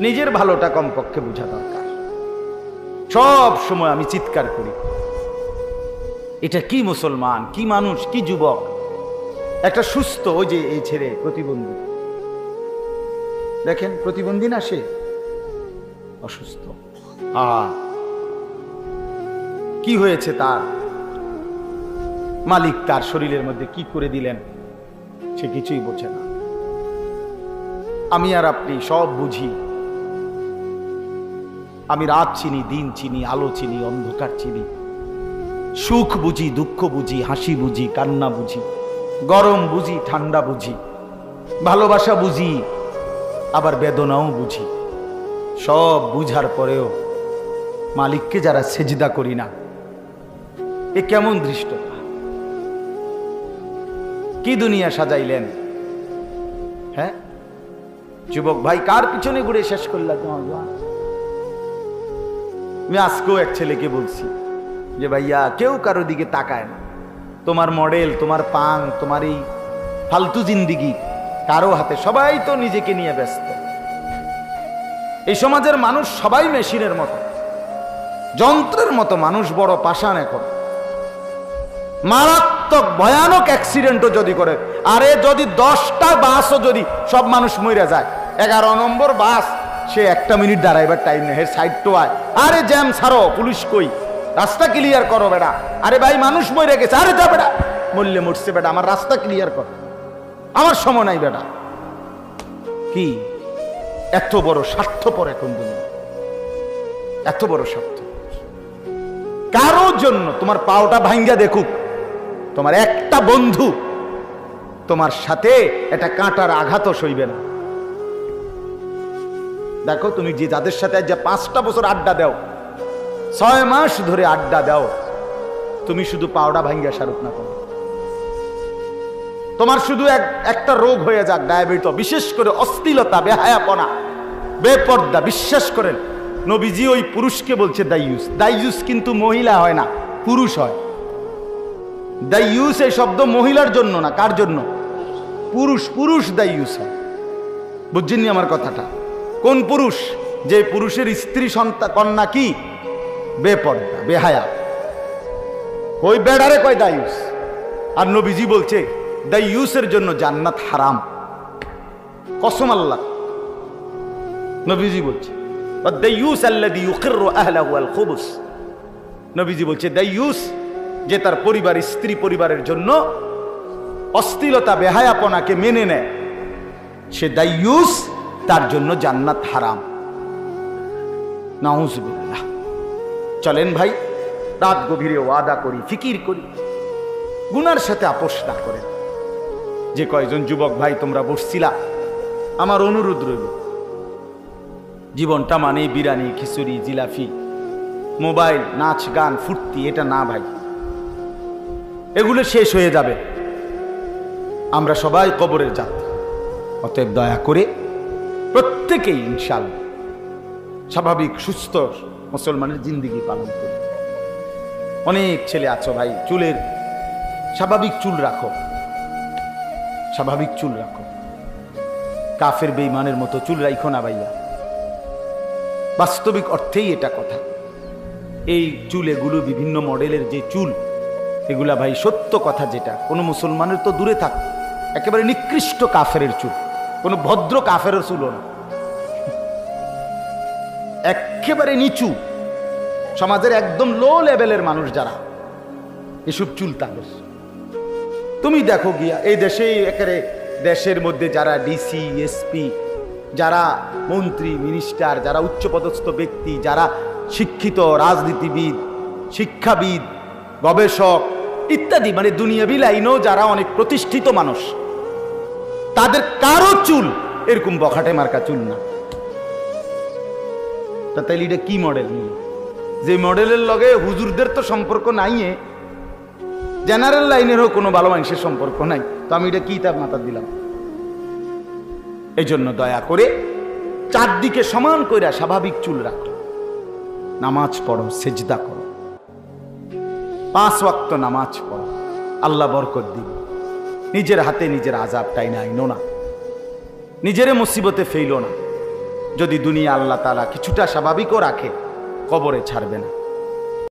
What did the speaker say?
নিজের ভালোটা কমপক্ষে বোঝা দরকার। সব সময় আমি চিৎকার করি। এটা কি মুসলমান, কি মানুষ, কি যুবক? একটা সুস্থ ওই যে এই ছেড়ে প্রতিবন্ধী। দেখেন, প্রতিবন্ধী না সে? অসুস্থ। কি হয়েছে তার? মালিক তার শরীরের মধ্যে কি করে দিলেন? সে কিছুই বোঝে না। আমি আর আপনি সব বুঝি। আমি রাত চিনি, দিন চিনি, আলো চিনি, অন্ধকার চিনি। সুখ বুঝি, দুঃখ বুঝি, হাসি বুঝি, কান্না বুঝি, গরম বুঝি, ঠান্ডা বুঝি, ভালোবাসা বুঝি, আবার বেদনাও বুঝি। সব বুঝার পরেও মালিককে যারা সেজদা করি না, এ কেমন দৃষ্টতা কি দুনিয়া সাজাইলেন? হ্যাঁ? যুবক ভাই, কার পিছনে ঘুরে শেষ করলা তোমার? আমি আজকেও এক ছেলেকে বলছি যে, ভাইয়া, কেউ কারও দিকে তাকায় না। তোমার মডেল, তোমার পাং, তোমার এই ফালতু জিন্দিগি, কারও হাতে সবাই তো নিজেকে নিয়ে ব্যস্ত। এই সমাজের মানুষ সবাই মেশিনের মতো। যন্ত্রের মতো মানুষ, বড় পাষাণ এখন। মারাত্মক, ভয়ানক অ্যাক্সিডেন্টও যদি করে, আরে যদি দশটা বাসও যদি সব মানুষ মরে যায়, এগারো নম্বর বাস সে একটা মিনিট দাঁড়াইবার টাইম নেই। হের সাইড তো আয়। আরে জ্যাম ছাড়ো, পুলিশ কই? রাস্তা ক্লিয়ার করো বেটা আরে ভাই, মানুষ মরে গেছে। আরে, যা বেটা মরলে মরছে বেটা আমার রাস্তা ক্লিয়ার কর। আমার সময় নাই বেটা কি? এত বড় স্বার্থপর এখন দুনিয়া এত বড় স্বার্থ। কারও জন্য তোমার পাওটা ভাঙ্গা দেখুক। তোমার একটা বন্ধু। তোমার সাথে একটা কাঁটার আঘাতও সইবে না। দেখো, তুমি যে যাদের সাথে যে পাঁচটা বছর আড্ডা দাও, ছয় মাস ধরে আড্ডা দাও, তুমি শুধু পাওডা ভাঙ্গা সারুক না করো তোমার শুধু এক, একটা রোগ হয়ে যাক, ডায়াবেটিস, বিশেষ করে অস্থিলতা, বেহায়াপনা, বেপর্দা, বিশ্বাস করেন, নবীজি ওই পুরুষকে বলছে দাইয়ুস। দাইয়ুস কিন্তু মহিলা হয় না, পুরুষ হয়। দাইয়ুস এই শব্দ মহিলার জন্য না, কার জন্য? পুরুষ পুরুষ দাইয়ুস হয়। বুঝছেননি আমার কথাটা? কোন পুরুষ? যে পুরুষের স্ত্রী সন্তান কন্যা কি? বেপর্দা, বেহায়া। ওই বেড়ারে কয় দায়ুস? আর নবীজি বলছে দাইয়ুসের জন্য জান্নাত হারাম। কসম আল্লাহ। নবীজি বলছে দাইয়ুস আল্লাযী ইউকিররু আহলাহু আল খুবুস। নবীজি বলছে দাইয়ুস যে তার পরিবার, স্ত্রী পরিবারের জন্য অস্থিলতা বেহায়াপনাকে মেনে নেয়, সে দাইয়ুস তার জন্য জান্নাত হারাম। নাউজুবিল্লাহ। চলেন ভাই, রাত গভীরে ওয়াদা করি, ফিকির করি। গুনার সাথে আপোষ না করেন। যে কয়জন যুবক ভাই, তোমরা বসছিলা, আমার অনুরোধ রইল। জীবনটা মানে বিরিয়ানি, খিচুড়ি জিলাফি মোবাইল, নাচ, গান, ফুর্তি, এটা না ভাই। এগুলো শেষ হয়ে যাবে। আমরা সবাই কবরের যাত্রী। অতএব দয়া করে প্রত্যেকেই ইনশাল স্বাভাবিক, সুস্থ মুসলমানের জিন্দিগি পালন করি অনেক ছেলে আছো ভাই, চুলের স্বাভাবিক চুল রাখো। স্বাভাবিক চুল রাখো। কাফের বেইমানের মতো চুল রাখো না ভাইয়া। বাস্তবিক অর্থেই এটা কথা। এই চুল এগুলো বিভিন্ন মডেলের যে চুল, এগুলা ভাই সত্য কথা যেটা। কোনো মুসলমানের তো দূরে থাক, একেবারে নিকৃষ্ট কাফের চুল। কোনো ভদ্র কাফেরও চুলও না। একেবারে নিচু। সমাজের একদম লো লেভেলের মানুষ যারা, এসব চুল তাদের তুমি দেখো গিয়া, এই দেশে একেবারে দেশের মধ্যে যারা ডিসি এসপি যারা মন্ত্রী মিনিস্টার যারা উচ্চপদস্থ ব্যক্তি, যারা শিক্ষিত রাজনীতিবিদ, শিক্ষাবিদ, গবেষক ইত্যাদি মানে দুনিয়াবি লাইনেও যারা অনেক প্রতিষ্ঠিত মানুষ, তাদের কারও চুল এরকম বখাটে মার্কা চুল না। তা তাইলে এটা কি মডেল যে মডেলের লগে হুজুরদের তো সম্পর্ক নাই জেনারেল লাইনেরও কোনো ভালো মানুষের সম্পর্ক নাই। তো আমি এটা কি তার মাথা দিলাম? এই জন্য দয়া করে চারদিকে সমান কইরা স্বাভাবিক চুল রাখো। নামাজ পড়ো, সেজদা করো। পাঁচ ওয়াক্ত নামাজ পড়ো। আল্লাহ বরকত দিবে নিজের হাতে নিজের আজাব টাইনা আইনো না। নিজের মুসিবতে ফেইলো না। যদি দুনিয়া আল্লাহ তালা কিছুটা স্বাভাবিকও রাখে কবরে ছাড়বে না।